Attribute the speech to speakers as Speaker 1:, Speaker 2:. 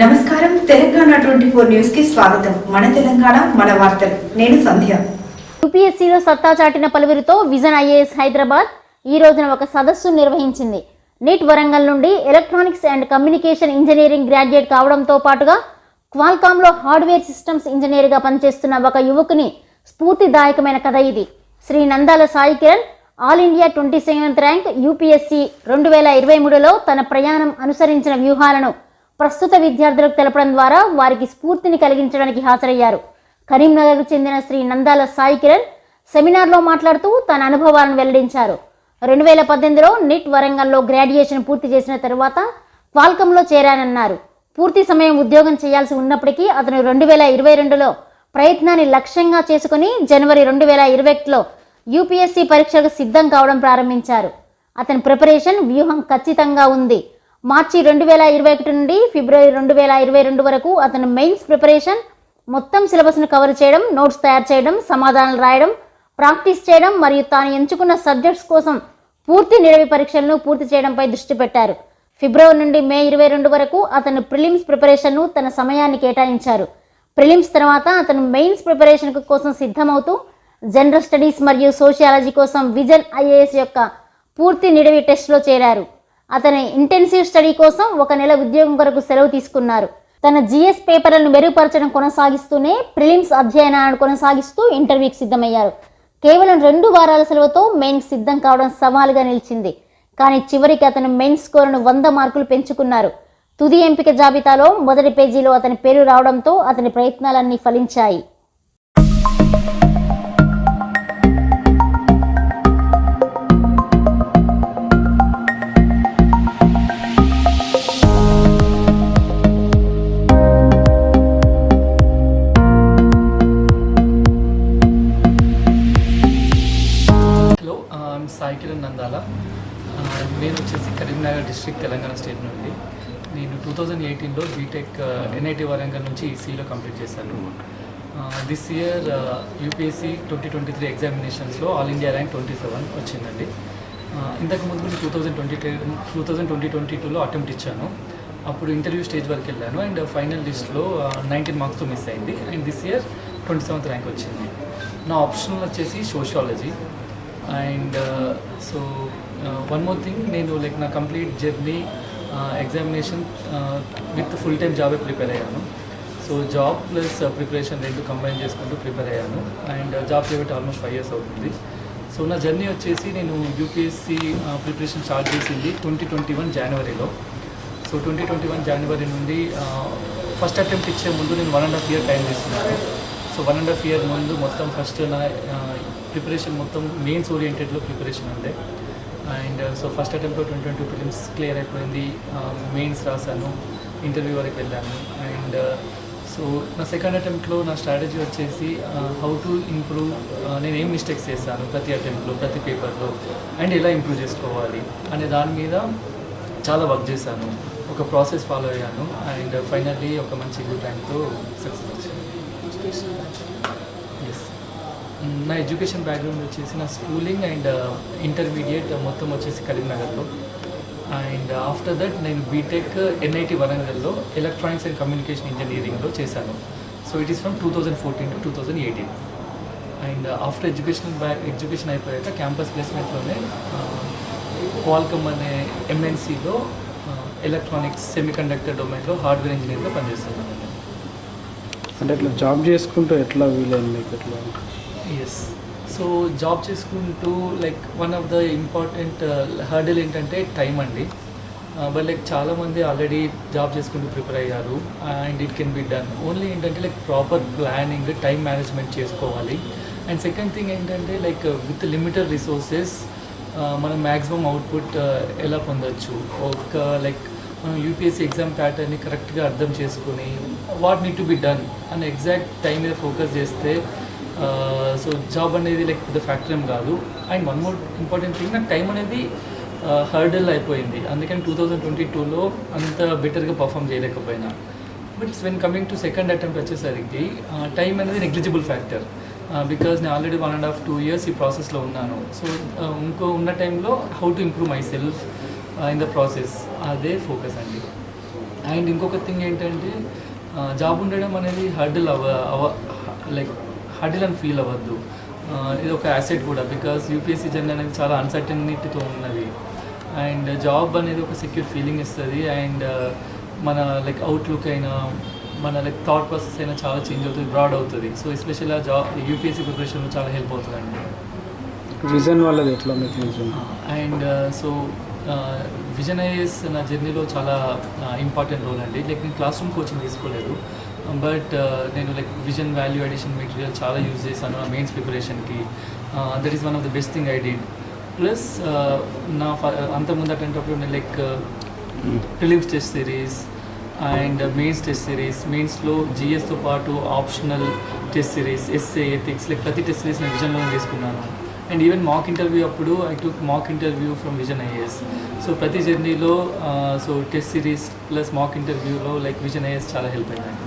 Speaker 1: నమస్కారం. Telangana twenty four న్యూస్కి స్వాగతం. మన తెలంగాణ మన వార్తలు. నేను సంధ్య.
Speaker 2: యూపీఎస్సీలో సత్తా చాటిన పలువురితో విజన్ ఐఏఎస్ హైదరాబాద్ ఈ రోజున ఒక సదస్సు నిర్వహించింది. నీట్ వరంగల్ నుండి electronics and communication engineering graduate కావడంతో పాటుగా క్వాల్కామ్లో హార్డ్వేర్ సిస్టమ్స్ ఇంజనీర్గా పనిచేస్తున్న ఒక యువకుని స్ఫూర్తిదాయకమైన కథ ఇది. Shri Nandala Sai Kiran all India twenty seventh rank UPSC రెండు వేల ఇరవై మూడులో తన ప్రయాణం అనుసరించిన వ్యూహాలను ప్రస్తుత విద్యార్థులకు తెలపడం ద్వారా వారికి స్ఫూర్తిని కలిగించడానికి హాజరయ్యారు. కరీంనగర్కు చెందిన శ్రీ నందాల సాయి కిరణ్ సెమినార్లో మాట్లాడుతూ తన అనుభవాలను వెల్లడించారు. రెండు వేల పద్దెనిమిదిలో నిట్ వరంగల్లో గ్రాడ్యుయేషన్ పూర్తి చేసిన తరువాత క్వాల్కంలో చేరానన్నారు. పూర్తి సమయం ఉద్యోగం చేయాల్సి ఉన్నప్పటికీ అతను రెండు వేల ఇరవై రెండులో ప్రయత్నాన్ని లక్ష్యంగా చేసుకుని జనవరి రెండు వేల ఇరవై ఒకటిలో యూపీఎస్సీ పరీక్షకు సిద్ధం కావడం ప్రారంభించారు. అతని ప్రిపరేషన్ వ్యూహం ఖచ్చితంగా ఉంది. మార్చి రెండు వేల ఇరవై ఒకటి నుండి ఫిబ్రవరి రెండు వేల ఇరవై రెండు వరకు అతను మెయిన్స్ ప్రిపరేషన్ మొత్తం సిలబస్ను కవర్ చేయడం నోట్స్ తయారు చేయడం సమాధానాలు రాయడం ప్రాక్టీస్ చేయడం మరియు తాను ఎంచుకున్న సబ్జెక్ట్స్ కోసం పూర్తి నిరవి పరీక్షలను పూర్తి చేయడంపై దృష్టి పెట్టారు. ఫిబ్రవరి నుండి మే ఇరవై రెండు వరకు అతను ప్రిలిమ్స్ ప్రిపరేషన్ను తన సమయాన్ని కేటాయించారు. ప్రిలిమ్స్ తర్వాత అతను మెయిన్స్ ప్రిపరేషన్ కోసం సిద్ధమవుతూ జనరల్ స్టడీస్ మరియు సోషియాలజీ కోసం విజన్ ఐఏఎస్ యొక్క పూర్తి నిడివి టెస్ట్లో చేరారు. అతని ఇంటెన్సివ్ స్టడీ కోసం ఒక నెల ఉద్యోగం కొరకు సెలవు తీసుకున్నారు. తన జిఎస్ పేపర్లను మెరుగుపరచడం కొనసాగిస్తూనే ప్రిలిమ్స్ అధ్యయనాలను కొనసాగిస్తూ ఇంటర్వ్యూకి సిద్ధమయ్యారు. కేవలం రెండు వారాల సెలవుతో మెయిన్స్ సిద్ధం కావడం సవాలుగా నిలిచింది. కానీ చివరికి అతను మెయిన్ స్కోరును వంద మార్కులు పెంచుకున్నారు. తుది ఎంపిక జాబితాలో మొదటి పేజీలో అతని పేరు రావడంతో అతని ప్రయత్నాలన్నీ ఫలించాయి.
Speaker 3: నేను వచ్చేసి కరీంనగర్ డిస్ట్రిక్ట్ తెలంగాణ స్టేట్ నుండి. నేను టూ థౌజండ్ ఎయిటీన్లో బీటెక్ ఎన్ఐటి వరంగల్ నుంచి ఈసీలో కంప్లీట్ చేశాను. This year UPSC twenty twenty three ఎగ్జామినేషన్స్లో all India rank twenty seven వచ్చిందండి. ఇంతకు ముందు two thousand twenty two thousand twenty twenty టూలో అటెంప్ట్ ఇచ్చాను. అప్పుడు ఇంటర్వ్యూ స్టేజ్ వరకు వెళ్ళాను అండ్ ఫైనల్ లిస్ట్లో నైన్టీన్ మార్క్స్తో మిస్ అయింది. And this year twenty seventh rank వచ్చింది. నా ఆప్షన్ వచ్చేసి sociology and so one more thing నేను లైక్ నా complete journey examination with full time జాబే ప్రిపేర్ అయ్యాను. సో జాబ్ ప్లస్ ప్రిపరేషన్ రెండు కంబైన్ చేసుకుంటూ ప్రిపేర్ అయ్యాను. అండ్ జాబ్ చేయబట్టి ఆల్మోస్ట్ ఫైవ్ ఇయర్స్ అవుతుంది. సో నా జర్నీ వచ్చేసి నేను యూపీఎస్సీ ప్రిపరేషన్ స్టార్ట్ చేసింది ట్వంటీ ట్వంటీ వన్ జనవరిలో సో ట్వంటీ ట్వంటీ వన్ జనవరి నుండి ఫస్ట్ అటెంప్ట్ ఇచ్చే ముందు నేను one and half year time తీసుకున్నాను. So one and half year ముందు మొత్తం ఫస్ట్ నా ప్రిపరేషన్ మొత్తం మెయిన్స్ ఓరియంటెడ్లో ప్రిపరేషన్ ఉండే. అండ్ సో ఫస్ట్ అటెంప్ట్లో ట్వంటీ ట్వంటీ ఫిలిమ్స్ క్లియర్ అయిపోయింది. మెయిన్స్ రాశాను. ఇంటర్వ్యూ వరకు వెళ్ళాను. అండ్ సో నా సెకండ్ అటెంప్ట్లో నా స్ట్రాటజీ వచ్చేసి హౌ టు ఇంప్రూవ్ నేను ఏం మిస్టేక్స్ చేశాను ప్రతి అటెంప్ట్లో ప్రతి పేపర్లో అండ్ ఎలా ఇంప్రూవ్ చేసుకోవాలి అనే దాని మీద చాలా వర్క్ చేశాను. ఒక ప్రాసెస్ ఫాలో అయ్యాను. అండ్ ఫైనల్లీ ఒక మంచి గుడ్ ర్యాంక్తో సక్సెస్ వచ్చింది. ఎస్ నా ఎడ్యుకేషన్ బ్యాక్గ్రౌండ్ వచ్చేసి నా స్కూలింగ్ అండ్ uh, ఇంటర్మీడియట్ మొత్తం వచ్చేసి కరీంనగర్లో అండ్ ఆఫ్టర్ దట్ నేను బీటెక్ ఎన్ఐటి వరంగల్లో ఎలక్ట్రానిక్స్ అండ్ కమ్యూనికేషన్ ఇంజనీరింగ్లో చేశాను. So it is from two thousand fourteen to two thousand eighteen and after education back education అయిపోయాక క్యాంపస్ ప్లేస్మెంట్లోనే uh, క్వాల్కమ్ అనే ఎంఎన్సీలో uh, ఎలక్ట్రానిక్స్ సెమీకండక్టర్ డొమైన్లో హార్డ్వేర్ ఇంజనీర్గా పనిచేస్తున్నాను.
Speaker 4: అంటే ఇట్లా జాబ్ చేసుకుంటూ ఎట్లా వీలైంది మీకు ఎట్లా
Speaker 3: ఎస్ సో జాబ్ చేసుకుంటూ like one of the important hurdle ఏంటంటే టైం అండి. బట్ లైక్ చాలామంది ఆల్రెడీ జాబ్ చేసుకుంటూ ప్రిపేర్ అయ్యారు and it can be done only ఏంటంటే like proper planning time management చేసుకోవాలి. అండ్ సెకండ్ థింగ్ ఏంటంటే లైక్ విత్ లిమిటెడ్ రిసోర్సెస్ మనం మ్యాక్సిమం అవుట్పుట్ uh, ఎలా పొందొచ్చు? ఒక లైక్ మనం యూపీఎస్సీ ఎగ్జామ్ ప్యాటర్న్ని కరెక్ట్గా అర్థం చేసుకుని what need to be done అని ఎగ్జాక్ట్ టైం మీద ఫోకస్ చేస్తే సో జాబ్ అనేది లైక్ పెద్ద ఏం కాదు. And one more important thing నాకు టైం అనేది హర్డల్ అయిపోయింది. అందుకని టూ థౌజండ్ ట్వంటీ టూలో అంత బెటర్గా పర్ఫామ్ చేయలేకపోయినా. But when coming to second attempt వచ్చేసరికి టైం అనేది నెగ్లిజిబుల్ ఫ్యాక్టర్ బికాజ్ నేను already one and half two years ఈ ప్రాసెస్లో ఉన్నాను. సో ఇంకో ఉన్న టైంలో how to improve myself in the process అదే ఫోకస్ అండి. అండ్ ఇంకొక థింగ్ ఏంటంటే జాబ్ ఉండడం అనేది హర్డిల్ అవ అవ లైక్ హర్డిల్ అని ఫీల్ అవ్వద్దు. ఇది ఒక అసెట్ కూడా బికాస్ యూపీఎస్సీ జర్నీ అనేది చాలా అన్సర్టనిటీతో ఉన్నది. అండ్ జాబ్ అనేది ఒక సెక్యూర్ ఫీలింగ్ ఇస్తుంది. అండ్ మన లైక్ అవుట్లుక్ అయినా మన లైక్ థాట్ ప్రాసెస్ అయినా చాలా చేంజ్ అవుతుంది బ్రాడ్ అవుతుంది. సో ఎస్పెషల్లీ ఆ జాబ్ యూపీఎస్సీ ప్రిపరేషన్లో చాలా హెల్ప్ అవుతుందండి.
Speaker 4: విజన్ వాళ్ళది ఎట్లా మీకు
Speaker 3: అండ్ సో విజన్ ఐఎస్ నా జర్నీలో చాలా ఇంపార్టెంట్ రోల్ అండి. లైక్ నేను క్లాస్ రూమ్ కోచింగ్ తీసుకోలేదు. బట్ నేను like Vision value addition material చాలా యూజ్ చేశాను నా mains ప్రిపరేషన్కి that is one of the best thing I did plus నా ఫ- అంత ముందు అటెంటప్పుడు నేను like prelims test series and mains test series మెయిన్స్లో జిఎస్తో పాటు optional test series essay ethics like ప్రతి టెస్ట్ సిరీస్ నేను విజన్లో తీసుకున్నాను. అండ్ ఈవెన్ మాక్ ఇంటర్వ్యూ అప్పుడు I took mock interview from Vision IAS so ప్రతి జర్నీలో so test series plus mock ఇంటర్వ్యూలో లైక్ విజన్ ఐఏఎస్ చాలా హెల్ప్ అయ్యాను